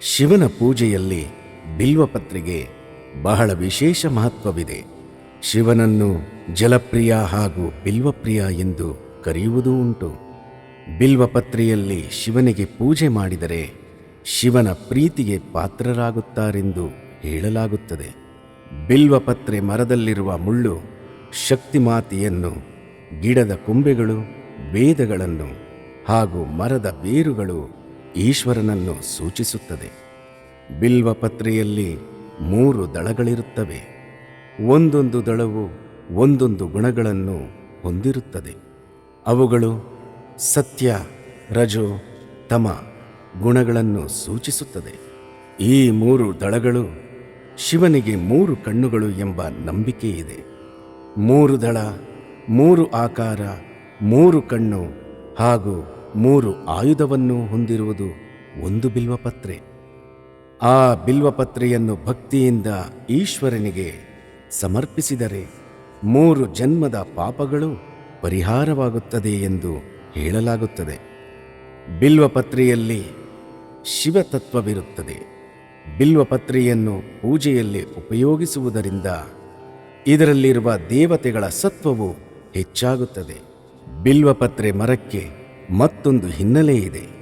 ಶಿವನ ಪೂಜೆಯಲ್ಲಿ ಬಿಲ್ವಪತ್ರೆಗೆ ಬಹಳ ವಿಶೇಷ ಮಹತ್ವವಿದೆ. ಶಿವನನ್ನು ಜಲಪ್ರಿಯ ಹಾಗೂ ಬಿಲ್ವಪ್ರಿಯ ಎಂದು ಕರೆಯುವುದೂ ಉಂಟು. ಬಿಲ್ವಪತ್ರೆಯಲ್ಲಿ ಶಿವನಿಗೆ ಪೂಜೆ ಮಾಡಿದರೆ ಶಿವನ ಪ್ರೀತಿಗೆ ಪಾತ್ರರಾಗುತ್ತಾರೆಂದು ಹೇಳಲಾಗುತ್ತದೆ. ಬಿಲ್ವಪತ್ರೆ ಮರದಲ್ಲಿರುವ ಮುಳ್ಳು, ಶಕ್ತಿಮಾತೆಯನ್ನು, ಗಿಡದ ಕೊಂಬೆಗಳು, ವೇದಗಳನ್ನು ಹಾಗೂ ಮರದ ಬೇರುಗಳು ಈಶ್ವರನನ್ನು ಸೂಚಿಸುತ್ತದೆ. ಬಿಲ್ವಪತ್ರೆಯಲ್ಲಿ ಮೂರು ದಳಗಳಿರುತ್ತವೆ. ಒಂದೊಂದು ದಳವು ಒಂದೊಂದು ಗುಣಗಳನ್ನು ಹೊಂದಿರುತ್ತದೆ. ಅವುಗಳು ಸತ್ಯ, ರಜೋ, ತಮ ಗುಣಗಳನ್ನು ಸೂಚಿಸುತ್ತದೆ. ಈ ಮೂರು ದಳಗಳು ಶಿವನಿಗೆ ಮೂರು ಕಣ್ಣುಗಳು ಎಂಬ ನಂಬಿಕೆ ಇದೆ ಮೂರು ದಳ, ಮೂರು ಆಕಾರ, ಮೂರು ಕಣ್ಣು ಹಾಗೂ ಮೂರು ಆಯುಧವನ್ನು ಹೊಂದಿರುವುದು ಒಂದು ಬಿಲ್ವಪತ್ರೆ. ಆ ಬಿಲ್ವಪತ್ರೆಯನ್ನು ಭಕ್ತಿಯಿಂದ ಈಶ್ವರನಿಗೆ ಸಮರ್ಪಿಸಿದರೆ ಮೂರು ಜನ್ಮದ ಪಾಪಗಳು ಪರಿಹಾರವಾಗುತ್ತದೆ ಎಂದು ಹೇಳಲಾಗುತ್ತದೆ. ಬಿಲ್ವಪತ್ರೆಯಲ್ಲಿ ಶಿವತತ್ವವಿರುತ್ತದೆ. ಬಿಲ್ವಪತ್ರೆಯನ್ನು ಪೂಜೆಯಲ್ಲಿ ಉಪಯೋಗಿಸುವುದರಿಂದ ಇದರಲ್ಲಿರುವ ದೇವತೆಗಳ ಸತ್ವವು ಹೆಚ್ಚಾಗುತ್ತದೆ. ಬಿಲ್ವಪತ್ರೆ ಮರಕ್ಕೆ ಮತ್ತೊಂದು ಹಿನ್ನೆಲೆ ಇದೆ.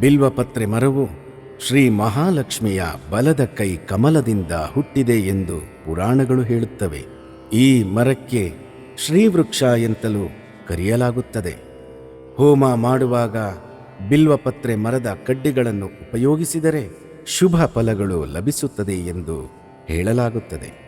ಬಿಲ್ವಪತ್ರೆ ಮರವು ಶ್ರೀ ಮಹಾಲಕ್ಷ್ಮಿಯ ಬಲದ ಕೈ ಕಮಲದಿಂದ ಹುಟ್ಟಿದೆ ಎಂದು ಪುರಾಣಗಳು ಹೇಳುತ್ತವೆ. ಈ ಮರಕ್ಕೆ ಶ್ರೀವೃಕ್ಷ ಎಂತಲೂ ಕರೆಯಲಾಗುತ್ತದೆ. ಹೋಮ ಮಾಡುವಾಗ ಬಿಲ್ವಪತ್ರೆ ಮರದ ಕಡ್ಡಿಗಳನ್ನು ಉಪಯೋಗಿಸಿದರೆ ಶುಭ ಫಲಗಳು ಲಭಿಸುತ್ತದೆ ಎಂದು ಹೇಳಲಾಗುತ್ತದೆ.